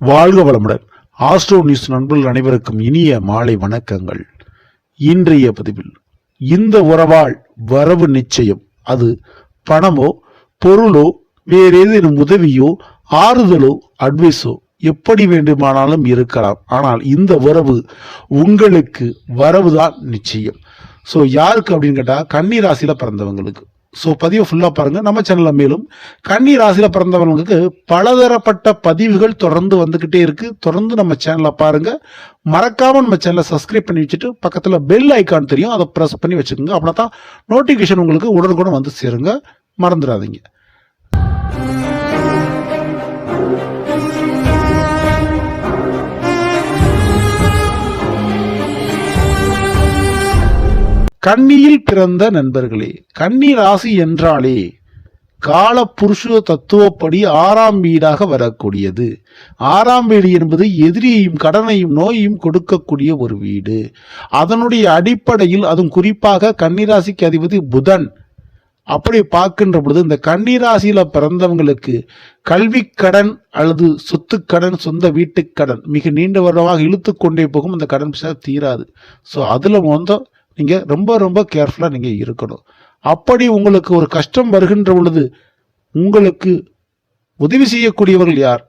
வாழ்க வளமுடன். Astro news நண்பர்கள் அனைவருக்கும் இனிய மாலை வணக்கங்கள். இன்றைய பதிவில் இந்த உறவால் வரவு நிச்சயம். அது பணமோ பொருளோ வேறு ஏதேனும் உதவியோ ஆறுதலோ அட்வைஸோ எப்படி வேண்டுமானாலும் இருக்கலாம். ஆனால் இந்த உறவு உங்களுக்கு வரவுதான் நிச்சயம். ஸோ யாருக்கு அப்படின்னு கேட்டால் கன்னி ராசியில் பிறந்தவங்களுக்கு. ஸோ பதிவை ஃபுல்லாக பாருங்கள் நம்ம சேனலில் மேலும் கன்னி ராசியில் பிறந்தவங்களுக்கு பலதரப்பட்ட பதிவுகள் தொடர்ந்து வந்துக்கிட்டே இருக்குது தொடர்ந்து நம்ம சேனலை பாருங்கள் மறக்காமல் நம்ம சேனலை சப்ஸ்கிரைப் பண்ணி வச்சுட்டு பக்கத்தில் பெல் ஐக்கான் தெரியும். அதை ப்ரெஸ் பண்ணி வச்சுக்கோங்க. அப்படின்னா தான் நோட்டிஃபிகேஷன் உங்களுக்கு உடனுக்குடன் வந்து சேருங்க. மறந்துடாதீங்க. கன்னியில் பிறந்த நண்பர்களே கன்னி ராசி என்றாலே கால புருஷ தத்துவப்படி ஆறாம் வீடாக வரக்கூடியது. ஆறாம் வீடு என்பது எதிரியையும் கடனையும் நோயையும் கொடுக்கக்கூடிய ஒரு வீடு. அதனுடைய அடிப்படையில் அதுவும் குறிப்பாக கன்னிராசிக்கு அதிபதி புதன். அப்படி பார்க்கின்ற பொழுது இந்த கன்னிராசியில பிறந்தவங்களுக்கு கல்வி கடன் அல்லது சொத்து கடன் சொந்த வீட்டுக் கடன் மிக நீண்ட வருடமாக இழுத்து கொண்டே போகும். அந்த கடன் பிரச்சனை தீராது. ஸோ அதுல வந்து நீங்கள் ரொம்ப ரொம்ப கேர்ஃபுல்லாக நீங்கள் இருக்கணும். அப்படி உங்களுக்கு ஒரு கஷ்டம் வருகின்ற பொழுது உங்களுக்கு உதவி செய்யக்கூடியவர்கள் யார்?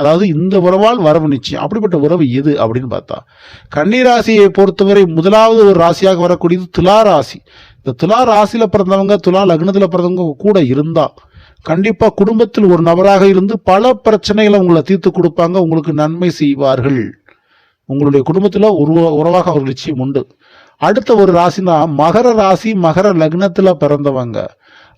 அதாவது இந்த உறவால் வரவு நிச்சயம். அப்படிப்பட்ட உறவு எது அப்படின்னு பார்த்தா கன்னிராசியை பொறுத்தவரை முதலாவது ஒரு ராசியாக வரக்கூடியது துலா ராசி. இந்த துலா ராசியில் பிறந்தவங்க துலா லக்னத்தில் பிறந்தவங்க கூட இருந்தால் கண்டிப்பாக குடும்பத்தில் ஒரு நபராக இருந்து பல பிரச்சனைகளை உங்களை தீர்த்து கொடுப்பாங்க உங்களுக்கு நன்மை செய்வார்கள். உங்களுடைய குடும்பத்தில் உருவ உறவாக அவர்கள் நிச்சயம் உண்டு. அடுத்த ஒரு ராசினா மகர ராசி மகர லக்னத்துல பிறந்தவங்க.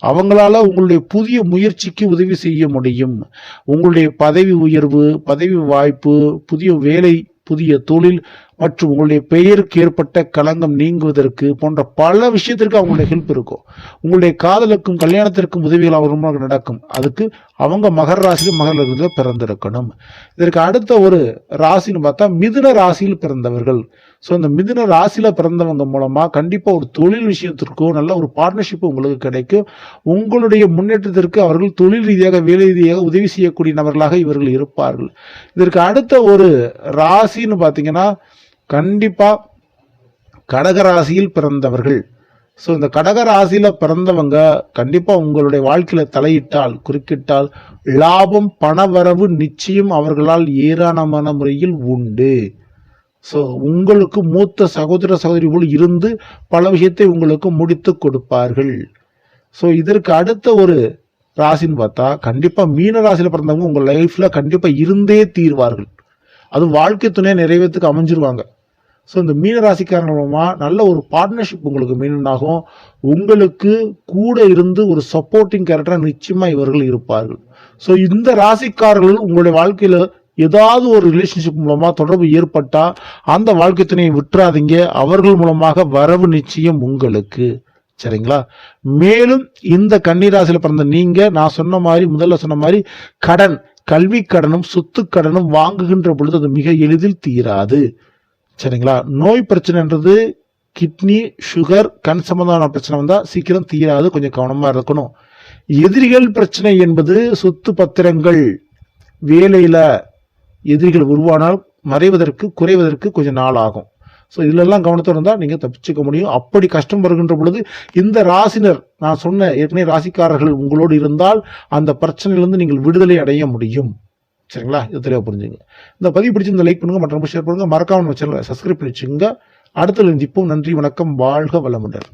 அவங்களால உங்களுடைய புதிய முயற்சிக்கு உதவி செய்ய முடியும். உங்களுடைய பதவி உயர்வு பதவி வாய்ப்பு புதிய வேலை புதிய தொழில் மற்றும் உங்களுடைய பெயருக்கு ஏற்பட்ட களங்கம் நீங்குவதற்கு போன்ற பல விஷயத்திற்கு அவங்களுடைய ஹெல்ப் இருக்கும். உங்களுடைய காதலுக்கும் கல்யாணத்திற்கும் உதவிகள் அவர்களுமாக நடக்கும். அதுக்கு அவங்க மகர ராசியில் மகர லக்னத்தில் பிறந்திருக்கணும். இதற்கு அடுத்த ஒரு ராசின்னு பார்த்தா மிதுன ராசியில் பிறந்தவர்கள். ஸோ இந்த மிதுன ராசியில் பிறந்தவங்க மூலமாக கண்டிப்பாக ஒரு தொழில் விஷயத்திற்கோ நல்ல ஒரு பார்ட்னர்ஷிப் உங்களுக்கு கிடைக்கும். உங்களுடைய முன்னேற்றத்திற்கு அவர்கள் தொழில் ரீதியாக வேலை ரீதியாக உதவி செய்யக்கூடிய நபர்களாக இவர்கள் இருப்பார்கள். இதற்கு அடுத்த ஒரு ராசின்னு பார்த்தீங்கன்னா கண்டிப்பாக கடகராசியில் பிறந்தவர்கள். ஸோ இந்த கடக ராசியில் பிறந்தவங்க கண்டிப்பாக உங்களுடைய வாழ்க்கையில் தலையிட்டால் குறுக்கிட்டால் லாபம் பணவரவு நிச்சயம் அவர்களால் ஏராளமான முறையில் உண்டு. ஸோ உங்களுக்கு மூத்த சகோதர சகோதரி போல் இருந்து பல விஷயத்தை உங்களுக்கு முடித்து கொடுப்பார்கள். ஸோ இதற்கு அடுத்த ஒரு ராசின்னு பார்த்தா கண்டிப்பாக மீன ராசியில் பிறந்தவங்க உங்கள் லைஃப்பில் கண்டிப்பாக இருந்தே தீர்வார்கள். அது வாழ்க்கை துணையை நிறைவேற்றுக்கு அமைஞ்சிருவாங்க. ஸோ இந்த மீன ராசிக்காரன் மூலமாக நல்ல ஒரு பார்ட்னர்ஷிப் உங்களுக்கு மீனாகும் உங்களுக்கு கூட இருந்து ஒரு சப்போர்ட்டிங் கேரக்டராக நிச்சயமாக இவர்கள் இருப்பார்கள். ஸோ இந்த ராசிக்காரர்கள் உங்களுடைய வாழ்க்கையில் ஏதாவது ஒரு ரிலேஷன்ஷிப் மூலமாக தொடர்பு ஏற்பட்டால் அந்த வாழ்க்கை துணையை விட்டுறாதீங்க. அவர்கள் மூலமாக வரவு நிச்சயம் உங்களுக்கு. சரிங்களா? மேலும் இந்த கண்ணீராசியில் பிறந்த நீங்கள் நான் சொன்ன மாதிரி முதல்ல சொன்ன மாதிரி கடன் கல்வி கடனும் சொத்து கடனும் வாங்குகின்ற பொழுது அது மிக எளிதில் தீராது. சரிங்களா? நோய் பிரச்சனைன்றது கிட்னி சுகர் கண் சம்பந்தமான பிரச்சனை வந்தால் சீக்கிரம் தீராது. கொஞ்சம் கவனமாக இருக்கணும். எதிரிகள் பிரச்சனை என்பது சொத்து பத்திரங்கள் வேலையில எதிரிகள் உருவானால் மறைவதற்கு குறைவதற்கு கொஞ்சம் நாள் ஆகும். ஸோ இதிலெல்லாம் கவனத்தோடு இருந்தால் நீங்கள் தப்பிச்சுக்க முடியும். அப்படி கஷ்டம் வருகின்ற பொழுது இந்த ராசினர் நான் சொன்ன ஏற்கனவே ராசிக்காரர்கள் உங்களோடு இருந்தால் அந்த பிரச்சனையிலிருந்து நீங்கள் விடுதலை அடைய முடியும். சரிங்களா? இது தெளிவாக புரிஞ்சுங்க. இந்த பதிவு பிடிச்சிருந்த லைக் பண்ணுங்கள் மற்றவங்க ஷேர் பண்ணுங்கள் மறக்காமல் சேனலை சப்ஸ்கிரைப் பண்ணி வச்சுங்க அடுத்த இப்போ நன்றி வணக்கம். வாழ்க வளமுடன்.